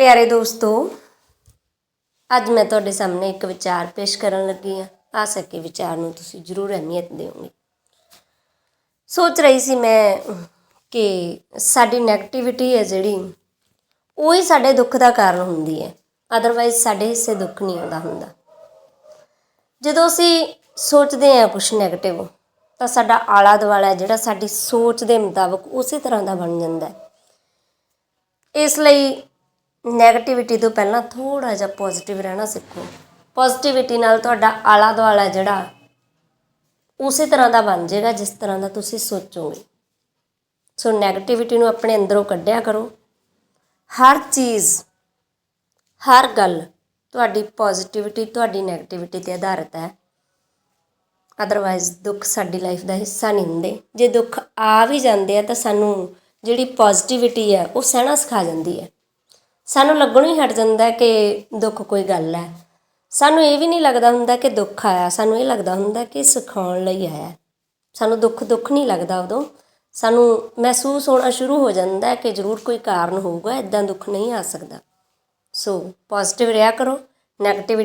ਪਿਆਰੇ ਦੋਸਤੋ, ਅੱਜ ਮੈਂ ਤੁਹਾਡੇ ਸਾਹਮਣੇ ਇੱਕ ਵਿਚਾਰ ਪੇਸ਼ ਕਰਨ ਲੱਗੀ ਹਾਂ। ਆ ਸਕੇ ਵਿਚਾਰ ਨੂੰ ਤੁਸੀਂ ਜ਼ਰੂਰ ਅਹਿਮੀਅਤ ਦਿਓਗੇ। ਸੋਚ ਰਹੀ ਸੀ ਮੈਂ ਕਿ ਸਾਡੀ 네ਗੇਟਿਵਿਟੀ ਹੈ ਜਿਹੜੀ, ਉਹ ਹੀ ਸਾਡੇ ਦੁੱਖ ਦਾ ਕਾਰਨ ਹੁੰਦੀ ਹੈ। ਅਦਰਵਾਈਜ਼ ਸਾਡੇ ਹਿੱਸੇ ਦੁੱਖ ਨਹੀਂ ਆਉਂਦਾ ਹੁੰਦਾ। ਜਦੋਂ ਅਸੀਂ ਸੋਚਦੇ ਹਾਂ ਕੁਝ 네ਗੇਟਿਵ ਤਾਂ ਸਾਡਾ ਆਲਾ ਦੁਆਲਾ ਜਿਹੜਾ ਸਾਡੀ ਸੋਚ ਦੇ ਮੁਤਾਬਕ ਉਸੇ ਤਰ੍ਹਾਂ ਦਾ ਬਣ ਜਾਂਦਾ ਹੈ। ਇਸ ਲਈ ਨੈਗੇਟਿਵਿਟੀ ਤੋਂ ਪਹਿਲਾਂ ਥੋੜਾ ਜਿਹਾ ਪੋਜ਼ਿਟਿਵ ਰਹਿਣਾ ਸਿੱਖੋ। ਪੋਜ਼ਿਟਿਵਿਟੀ ਨਾਲ ਤੁਹਾਡਾ ਆਲਾ ਦੁਆਲਾ ਜਿਹੜਾ, ਉਸੇ ਤਰ੍ਹਾਂ ਦਾ ਬਣ ਜਾਏਗਾ ਜਿਸ ਤਰ੍ਹਾਂ ਦਾ ਤੁਸੀਂ ਸੋਚੋਗੇ। ਸੋ ਨੈਗੇਟਿਵਿਟੀ ਨੂੰ ਆਪਣੇ ਅੰਦਰੋਂ ਕੱਢਿਆ ਕਰੋ। ਹਰ ਚੀਜ਼, ਹਰ ਗੱਲ ਤੁਹਾਡੀ ਪੋਜ਼ਿਟਿਵਿਟੀ ਤੁਹਾਡੀ ਨੈਗੇਟਿਵਿਟੀ ਤੇ ਆਧਾਰਿਤ ਹੈ। ਅਦਰਵਾਇਜ਼ ਦੁੱਖ ਸਾਡੀ ਲਾਈਫ ਦਾ ਹਿੱਸਾ ਨਹੀਂ ਹੁੰਦੇ। ਜੇ ਦੁੱਖ ਆ ਵੀ ਜਾਂਦੇ ਆ ਤਾਂ ਸਾਨੂੰ ਜਿਹੜੀ ਪੋਜ਼ਿਟਿਵਿਟੀ ਹੈ, ਉਹ ਸਹਿਣਾ ਸਿਖਾ ਜਾਂਦੀ ਹੈ। ਸਾਨੂੰ ਲੱਗਣੋਂ ਹੀ ਹਟ ਜਾਂਦਾ ਕਿ ਦੁੱਖ ਕੋਈ ਗੱਲ ਹੈ। ਸਾਨੂੰ ਇਹ ਵੀ ਨਹੀਂ ਲੱਗਦਾ ਹੁੰਦਾ ਕਿ ਦੁੱਖ ਆਇਆ, ਸਾਨੂੰ ਇਹ ਲੱਗਦਾ ਹੁੰਦਾ ਕਿ ਸਿਖਾਉਣ ਲਈ ਆਇਆ। ਸਾਨੂੰ ਦੁੱਖ ਦੁੱਖ ਨਹੀਂ ਲੱਗਦਾ ਉਦੋਂ। ਸਾਨੂੰ ਮਹਿਸੂਸ ਹੋਣਾ ਸ਼ੁਰੂ ਹੋ ਜਾਂਦਾ ਹੈ ਕਿ ਜ਼ਰੂਰ ਕੋਈ ਕਾਰਨ ਹੋਊਗਾ ਇਦਾਂ ਦੁੱਖ ਨਹੀਂ ਆ ਸਕਦਾ। ਸੋ ਪੋਜ਼ਿਟਿਵ ਰਿਹਾ ਕਰੋ ਨੈਗੇਟਿਵ